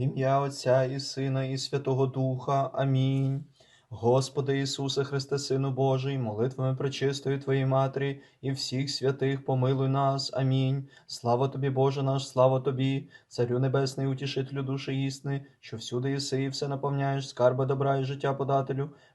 Ім'я Отця і Сина, і Святого Духа. Амінь. Господи Ісусе Христе, Сину Божий, молитвами пречистої Твоєї Матері і всіх святих помилуй нас. Амінь. Слава Тобі, Боже наш, слава Тобі, Царю Небесний, утішителю душі існи, що всюди єси і все наповняєш, скарби добра і життя подателю.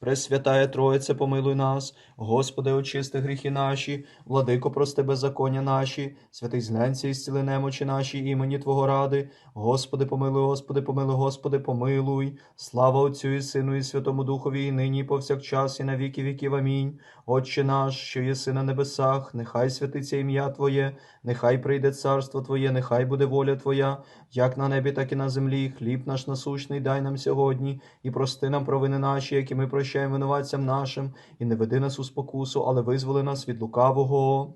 Пресвятая Троїце, помилуй нас, Господи, очисти гріхи наші, владико, прости беззаконня наші, святий зглянься і зціли немочі наші, імені Твого ради. Господи, помилуй, Господи, помилуй, Господи, помилуй. Слава Отцю і Сину, і Святому Духові, і нині, і повсякчас, і на віки віків. Амінь. Отче наш, що єси на небесах, нехай святиться ім'я Твоє, нехай прийде царство Твоє, нехай буде воля Твоя, як на небі, так і на землі. Хліб наш насущний дай нам сьогодні, і прости нам провини наші, які ми прощаємо винуватцям нашим, і не веди нас у спокусу, але визволи нас від лукавого.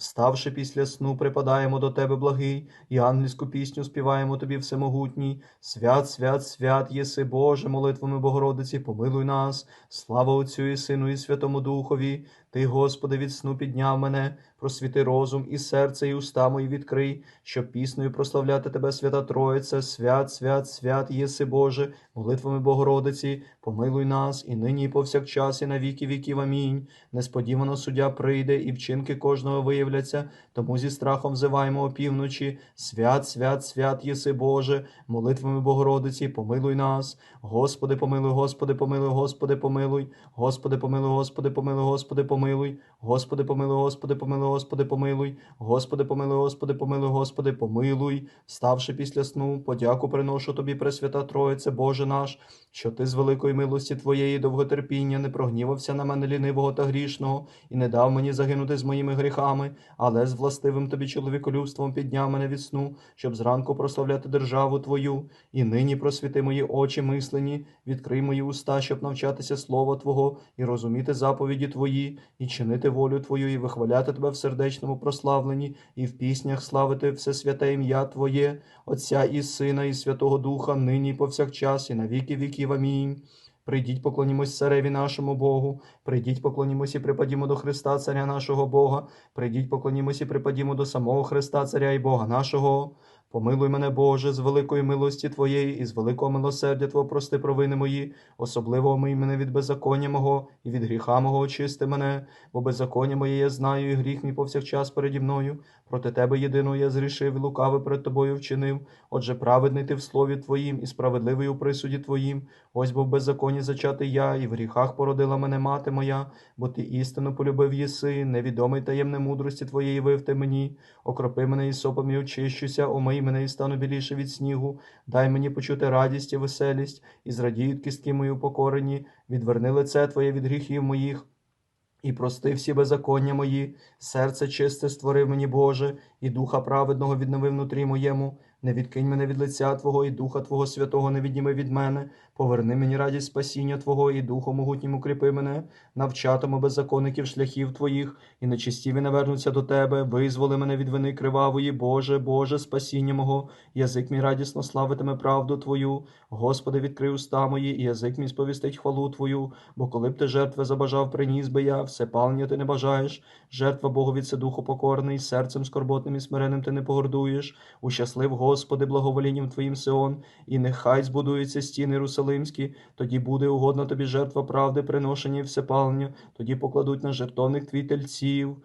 Вставши після сну, припадаємо до Тебе, благий, і ангельську пісню співаємо Тобі всемогутній. Свят, свят, свят, єси Боже, молитвами Богородиці, помилуй нас. Слава Отцю і Сину, і Святому Духові. Ти, Господи, від сну підняв мене, просвіти розум і серце, і уста мої відкрий, щоб піснею прославляти Тебе, свята Троїце, свят, свят, свят, єси Боже, молитвами Богородиці, помилуй нас, і нині, і повсякчас, і на віки віків. Амінь. Несподівано суддя прийде, і вчинки кожного виявляться, тому зі страхом взиваємо опівночі. Свят, свят, свят, єси Боже, молитвами Богородиці, помилуй нас. Господи, помилуй, Господи, помилуй, Господи, помилуй, Господи, помилуй, Господи, помилуй, Господи, помилуй, помилуй. Господи, помилуй, Господи, помилуй, Господи, помилуй, Господи, помилуй, Господи, помилуй, Господи, помилуй. Ставши після сну, подяку приношу Тобі, Пресвята Троїце, Боже наш, що Ти з великої милості Твоєї довготерпіння не прогнівався на мене лінивого та грішного, і не дав мені загинути з моїми гріхами, але з властивим тобі чоловіколюбством підняв мене від сну, щоб зранку прославляти державу Твою, і нині просвіти мої очі мислені, відкрий мої уста, щоб навчатися Слова Твого і розуміти заповіді Твої, і чинити волю Твою, і вихваляти Тебе в сердечному прославленні, і в піснях славити все святе ім'я Твоє, Отця і Сина, і Святого Духа, нині і повсякчас, і на віки віків. Амінь. Прийдіть, поклонімось цареві нашому Богу, прийдіть, поклонімось і припадімо до Христа, Царя нашого Бога, прийдіть, поклонімось і припадімо до самого Христа, Царя і Бога нашого. Помилуй мене, Боже, з великої милості Твоєї і з великого милосердя Твого прости провини мої, особливо омий мене від беззаконня мого і від гріха мого очисти мене, бо беззаконня моє я знаю, і гріх мій повсякчас переді мною. Проти Тебе єдиного я зрішив, і лукаве перед Тобою вчинив. Отже, праведний ти в слові Твоїм і справедливий у присуді Твоїм. Ось бо в беззаконні зачатий я, і в гріхах породила мене мати моя, бо ти істину полюбив єси, невідомий таємне мудрості Твоєї вив ти мені. Окропи мене і сопом і очищуся, омий мене і стану біліше від снігу. Дай мені почути радість і веселість, і зрадіють кістки мої упокорені, відверни лице Твоє від гріхів моїх. І прости всі беззаконня мої, серце чисте створив мені, Боже, і духа праведного віднови внутрі моєму. Не відкинь мене від лиця Твого, і Духа Твого Святого не відніми від мене. Поверни мені радість спасіння Твого, і Духом могутнім укріпи мене, навчатиму беззаконників шляхів Твоїх, і нечистіві навернуться до Тебе, визволи мене від вини кривавої, Боже, Боже, спасіння мого, язик мій радісно славитиме правду Твою. Господи, відкрий уста мої, і язик мій сповістить хвалу Твою, бо коли б ти жертви забажав, приніс би я, все палення ти не бажаєш. Жертва Богові це духу покорний, серцем скорботним і смиренним ти не погордуєш. Ущаслив, Господи, благоволінням Твоїм Сион, і нехай збудуються стіни Єрусалимські, тоді буде угодна тобі жертва правди, приношення і всепалення, тоді покладуть на жертовник твій тельців.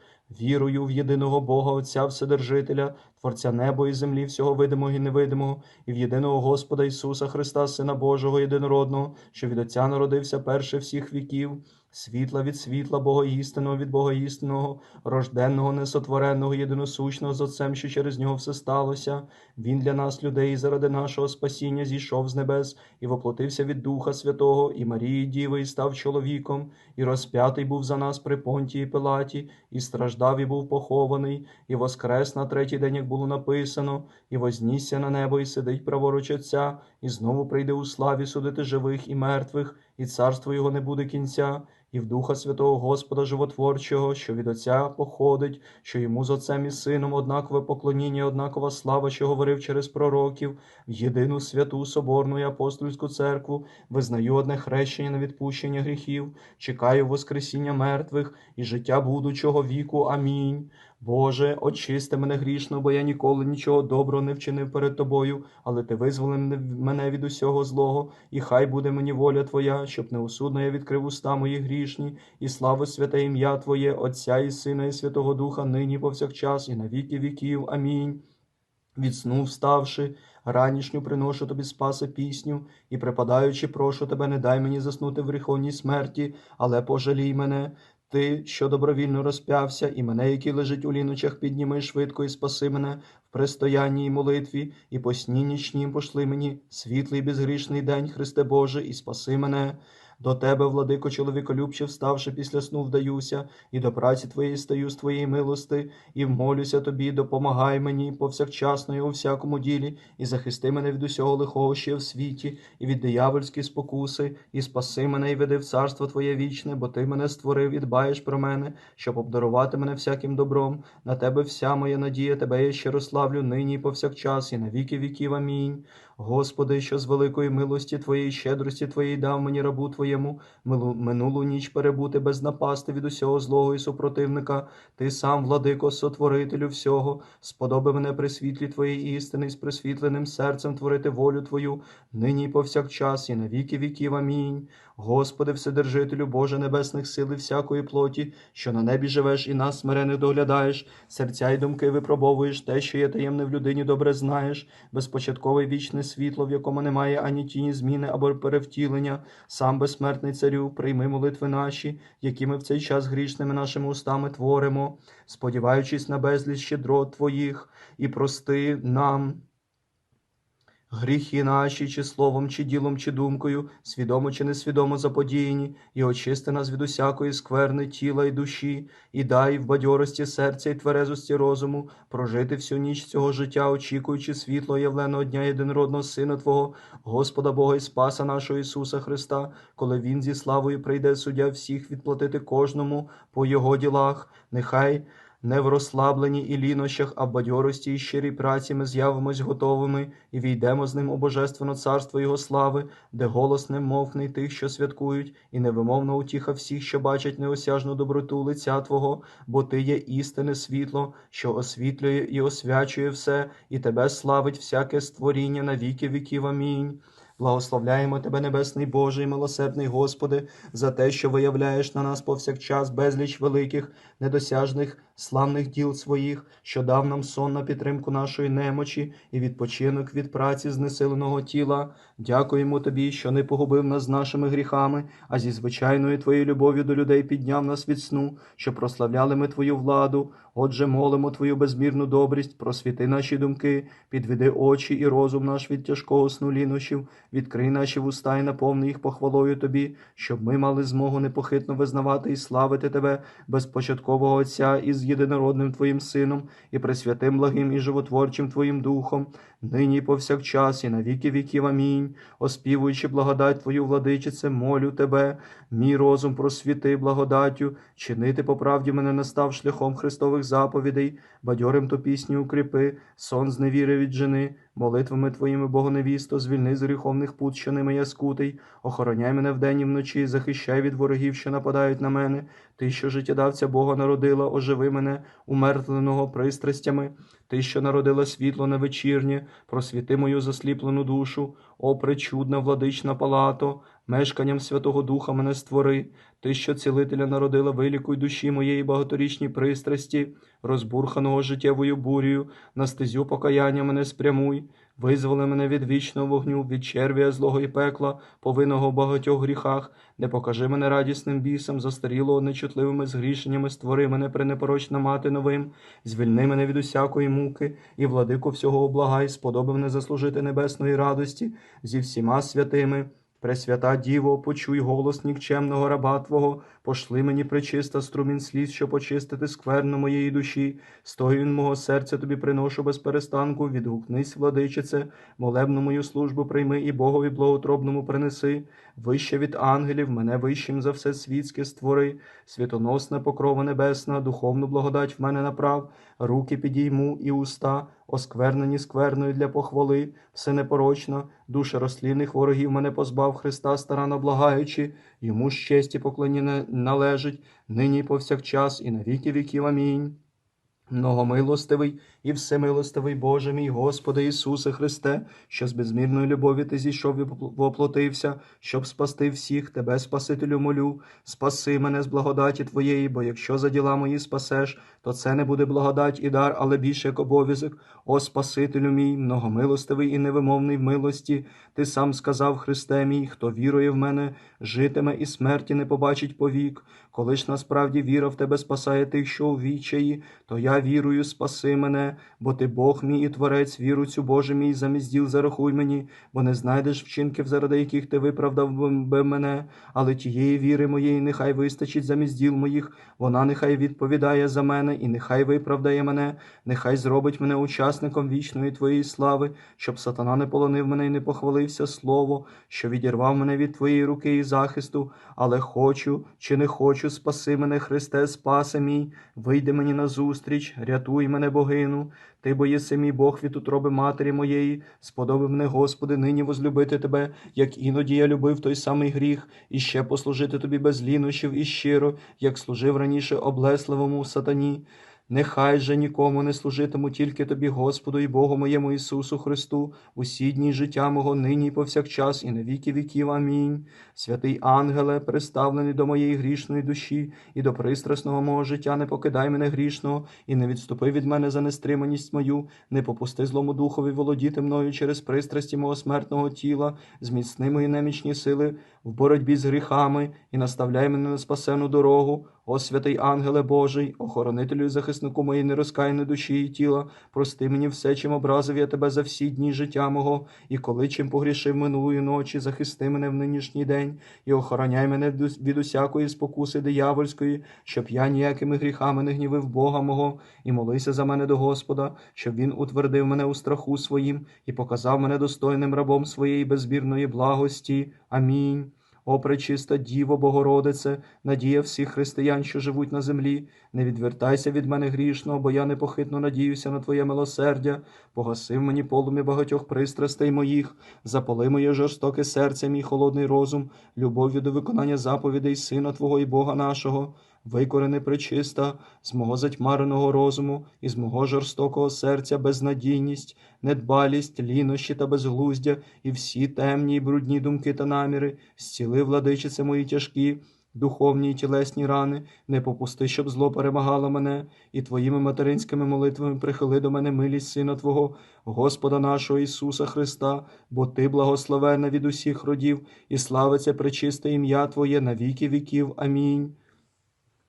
Вірую в єдиного Бога, Отця Вседержителя, Творця неба і землі, всього видимого і невидимого, і в єдиного Господа Ісуса Христа, Сина Божого, єдинородного, що від Отця народився перше всіх віків, світла від світла, Бога істинного від Бога істинного, рожденного, несотвореного, єдиносущного з Отцем, що через нього все сталося. Він для нас, людей, і заради нашого спасіння, зійшов з небес і воплотився від Духа Святого, і Марії Діви, і став чоловіком, і розп'ятий був за нас при Понтії Пилаті, і страждав, і був похований, і воскрес на третій день, як було написано, і вознісся на небо, і сидить праворуч Отця, і знову прийде у славі судити живих і мертвих, і царство його не буде кінця, і в Духа Святого Господа Животворчого, що від Отця походить, що йому з Отцем і Сином однакове поклоніння, однакова слава, що говорив через пророків, в єдину святу Соборну і апостольську церкву, визнаю одне хрещення на відпущення гріхів, чекаю Воскресіння мертвих і життя будучого віку. Амінь. Боже, очисти мене грішно, бо я ніколи нічого доброго не вчинив перед Тобою, але Ти визволи мене- від усього злого, і хай буде мені воля Твоя, щоб неосудно я відкрив уста мої грішні, і славу святе ім'я Твоє, Отця і Сина, і Святого Духа, нині повсякчас, і на віки віків. Амінь. Від сну вставши, ранішню приношу тобі спаси пісню, і припадаючи, прошу тебе, не дай мені заснути в гріховній смерті, але пожалій мене. Ти, що добровільно розп'явся, і мене, який лежить у ліночах, підніми швидко і спаси мене в пристоянні й молитві, і по сні нічнім пошли мені світлий безгрішний день, Христе Боже, і спаси мене. До тебе, владико, чоловіколюбче, вставши після сну, вдаюся, і до праці твоєї стаю з твоєї милости, і вмолюся тобі, допомагай мені повсякчасно і у всякому ділі, і захисти мене від усього лихого ще в світі, і від диявольської спокуси, і спаси мене, і веди в царство Твоє вічне, бо Ти мене створив і дбаєш про мене, щоб обдарувати мене всяким добром. На тебе вся моя надія, тебе я щиро славлю нині і повсякчас, і на віки віків. Амінь. Господи, що з великої милості Твоєї, щедрості Твоєї дав мені рабу Твоєму, минулу ніч перебути без напасти від усього злого і супротивника. Ти сам, владико, сотворителю всього, сподоби мене при світлі Твоєї істини, з присвітленим серцем творити волю Твою, нині і повсякчас, і на віки віків. Амінь. Господи, Вседержителю, Боже небесних сил і всякої плоті, що на небі живеш і нас смирених доглядаєш, серця й думки випробовуєш, те, що є таємне в людині, добре знаєш, безпочаткове вічне світло, в якому немає ані тіні зміни або перевтілення, сам безсмертний царю, прийми молитви наші, які ми в цей час грішними нашими устами творимо, сподіваючись на безліч щедрот Твоїх, і прости нам. Гріхи наші, чи словом, чи ділом, чи думкою, свідомо чи несвідомо заподіяні, і очисти нас від усякої скверни тіла і душі, і дай в бадьорості серця і тверезості розуму прожити всю ніч цього життя, очікуючи світло явленого дня єдинородного Сина Твого, Господа Бога і Спаса нашого Ісуса Христа, коли Він зі славою прийде суддя всіх відплатити кожному по Його ділах, нехай не в розслабленні і лінощах, а в бадьорості і щирій праці ми з'явимось готовими і війдемо з ним у божественне царство Його слави, де голос не мовкне й тих, що святкують, і невимовна утіха всіх, що бачать неосяжну доброту лиця Твого, бо Ти є істинне світло, що освітлює і освячує все, і Тебе славить всяке створіння на віки віків. Амінь. Благословляємо Тебе, Небесний Боже милосердний Господи, за те, що виявляєш на нас повсякчас безліч великих, недосяжних, славних діл своїх, що дав нам сон на підтримку нашої немочі і відпочинок від праці знесиленого тіла. Дякуємо Тобі, що не погубив нас з нашими гріхами, а зі звичайною Твоєю любов'ю до людей підняв нас від сну, що прославляли ми Твою владу. Отже, молимо Твою безмірну добрість, просвіти наші думки, підведи очі і розум наш від тяжкого сну лінощів, відкрий наші вуста і наповни їх похвалою Тобі, щоб ми мали змогу непохитно визнавати і славити Тебе, безпочаткового Отця єдинородним Твоїм Сином, і пресвятим благим і животворчим Твоїм Духом, нині повсякчас, і на віки віків. Амінь. Оспівуючи благодать Твою, владичице, молю Тебе, мій розум просвіти благодаттю, чинити по правді мене настав шляхом Христових заповідей, бадьорим то пісню укріпи, сон з невіри віджени, молитвами Твоїми, Богоневісто, звільни з гріховних пут, що ними я скутий, охороняй мене вдень і вночі, захищай від ворогів, що нападають на мене. Ти, що життєдавця Бога народила, оживи мене, умертвленого пристрастями. Ти, що народила світло на вечірнє, просвіти мою засліплену душу, о пречудна владична палато, мешканням Святого Духа мене створи. Ти, що цілителя народила, вилікуй душі моєї багаторічні пристрасті, розбурханого життєвою бур'ю, на стезю покаяння мене спрямуй. Визволи мене від вічного вогню, від червія злого і пекла, повинного в багатьох гріхах, не покажи мене радісним бісом, застарілого нечутливими згрішеннями, створи мене пренепорочна мати новим, звільни мене від усякої муки, і владику всього облагай, сподоби мене заслужити небесної радості зі всіма святими. Пресвята Діво, почуй голос нікчемного раба Твого, пошли мені причиста струмінь сліз, щоб очистити скверну моєї душі. Стогін мого серця тобі приношу без перестанку, відгукнись, владичице, молебну мою службу прийми і Богові благотробному принеси. Вище від ангелів, мене вищим за все світське створи, світоносна покрова небесна, духовну благодать в мене направ, руки підійму і уста, осквернені скверною для похвали, все непорочно, душа розслідних ворогів мене позбав Христа, старано благаючи, йому ж честь і поклоніння належить, нині повсякчас, і на віки віків. Амінь. Многомилостивий і всемилостивий Боже мій Господи Ісусе Христе, що з безмірної любові Ти зійшов і воплотився, щоб спасти всіх, Тебе, Спасителю, молю, спаси мене з благодаті Твоєї, бо якщо за діла мої спасеш, то це не буде благодать і дар, але більше як обов'язок. О Спасителю мій, многомилостивий і невимовний в милості, Ти сам сказав, Христе мій, хто вірує в мене, житиме і смерті не побачить повік. Коли ж насправді віра в Тебе спасає тих, що у вічаї, то я вірую, спаси мене, бо ти Бог мій і Творець, віру цю Боже мій, замість діл зарахуй мені, бо не знайдеш вчинків, заради яких ти виправдав би мене, але тієї віри моєї нехай вистачить замість діл моїх, вона нехай відповідає за мене і нехай виправдає мене, нехай зробить мене учасником вічної Твоєї слави, щоб сатана не полонив мене і не похвалився слово, що відірвав мене від Твоєї руки і захисту, але хочу чи не хочу, спаси мене, Христе, спасе мій, вийди мені назустріч, рятуй мене, богину. Ти бо єси мій Бог від утроби матері моєї, сподоби мене, Господи, нині возлюбити Тебе, як іноді я любив той самий гріх, і ще послужити Тобі без лінощів і щиро, як служив раніше облесливому сатані. Нехай же нікому не служитиму тільки тобі, Господу і Богу моєму Ісусу Христу, усі дні життя мого нині і повсякчас, і на віки віків. Амінь. Святий ангеле, приставлений до моєї грішної душі і до пристрасного мого життя, не покидай мене грішного, і не відступи від мене за нестриманість мою, не попусти злому духові володіти мною через пристрасті мого смертного тіла, зміцни мої немічні сили в боротьбі з гріхами, і наставляй мене на спасену дорогу. О святий ангеле Божий, охоронителю і захиснику моєї нерозкаяної душі і тіла, прости мені все, чим образив я тебе за всі дні життя мого, і коли чим погрішив минулої ночі, захисти мене в нинішній день, і охороняй мене від усякої спокуси диявольської, щоб я ніякими гріхами не гнівив Бога мого, і молися за мене до Господа, щоб Він утвердив мене у страху своїм і показав мене достойним рабом своєї безбірної благості. Амінь. О, пречиста Діво, Богородице, надія всіх християн, що живуть на землі, не відвертайся від мене грішного, бо я непохитно надіюся на Твоє милосердя, погасив мені полум'я багатьох пристрастей моїх, запали моє жорстоке серце, мій холодний розум, любов'ю до виконання заповідей Сина Твого і Бога нашого. Викорени причиста, з мого затьмареного розуму і з мого жорстокого серця безнадійність, недбалість, лінощі та безглуздя, і всі темні й брудні думки та наміри, зціли, владичице мої тяжкі, духовні й тілесні рани, не попусти, щоб зло перемагало мене, і твоїми материнськими молитвами прихили до мене милість Сина Твого, Господа нашого Ісуса Христа, бо Ти благословена від усіх родів, і славиться пречисте ім'я Твоє на віки віків. Амінь.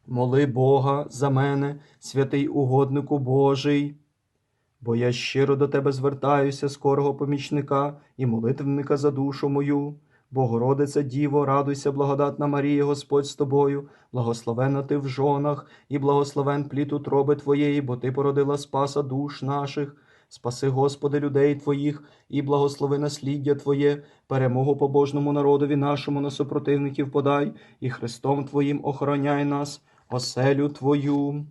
Моли Бога за мене, святий угоднику Божий, бо я щиро до тебе звертаюся, скорого помічника і молитвника за душу мою. Богородиця Діво, радуйся, благодатна Марія, Господь з тобою, благословенна ти в жонах, і благословен плід утроби Твоєї, бо Ти породила спаса душ наших. Спаси, Господи, людей Твоїх, і благослови насліддя Твоє, перемогу побожному народові нашому на супротивників подай, і Христом Твоїм охороняй нас оселю Твою.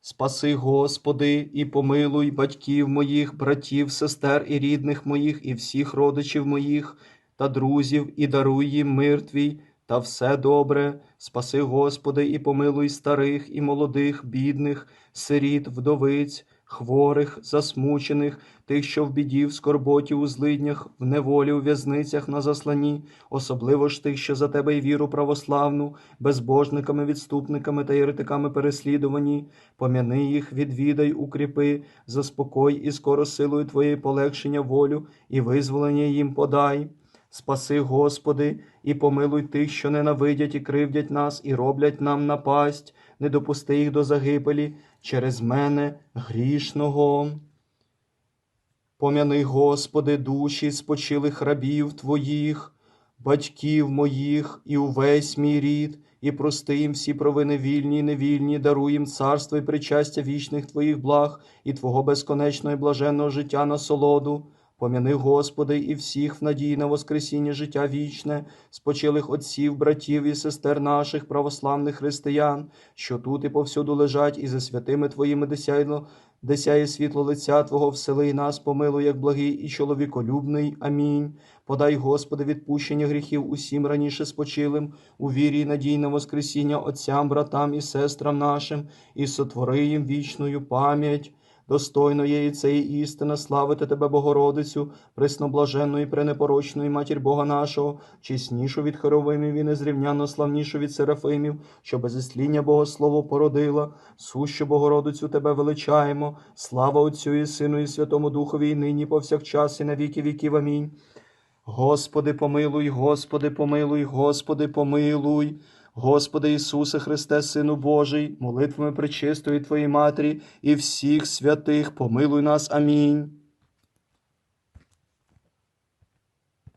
Спаси, Господи, і помилуй батьків моїх, братів, сестер і рідних моїх, і всіх родичів моїх та друзів, і даруй їм мир Твій та все добре. Спаси, Господи, і помилуй старих і молодих, бідних, сиріт, вдовиць, хворих, засмучених, тих, що в біді, в скорботі, у злиднях, в неволі, у в'язницях на засланні, особливо ж тих, що за тебе й віру православну, безбожниками, відступниками та єретиками переслідувані, пом'яни їх, відвідай, укріпи, заспокой і скоро силою Твоєї полегшення волю і визволення їм подай. Спаси, Господи, і помилуй тих, що ненавидять і кривдять нас, і роблять нам напасть, не допусти їх до загибелі через мене грішного. Пом'яни, Господи, душі спочилих рабів Твоїх, батьків моїх і увесь мій рід, і прости їм всі провини вільні і невільні, даруй їм царство і причастя вічних Твоїх благ і Твого безконечного і блаженного життя насолоду. Пом'яни, Господи, і всіх в надії на Воскресіння життя вічне, спочилих отців, братів і сестер наших, православних християн, що тут і повсюду лежать, і за святими Твоїми десяйно, десяє світло лиця Твого, всели нас, помилуй, як благий і чоловіколюбний. Амінь. Подай, Господи, відпущення гріхів усім раніше спочилим, у вірі і надій на Воскресіння отцям, братам і сестрам нашим, і сотвори їм вічною пам'ять. Достойно є і це істина, славити Тебе, Богородицю, пресноблаженну і пренепорочну і матір Бога нашого, чеснішу від хоровимів і незрівняно славнішу від серафимів, що без ісління Богослово породила, сущу Богородицю Тебе величаємо, слава Отцю і Сину, і Святому Духові, і нині, повсякчас, і на віки віків. Амінь. Господи, помилуй, Господи, помилуй, Господи, помилуй. Господи Ісусе Христе, Сину Божий, молитвами причистої Твоєї Матері і всіх святих, помилуй нас. Амінь.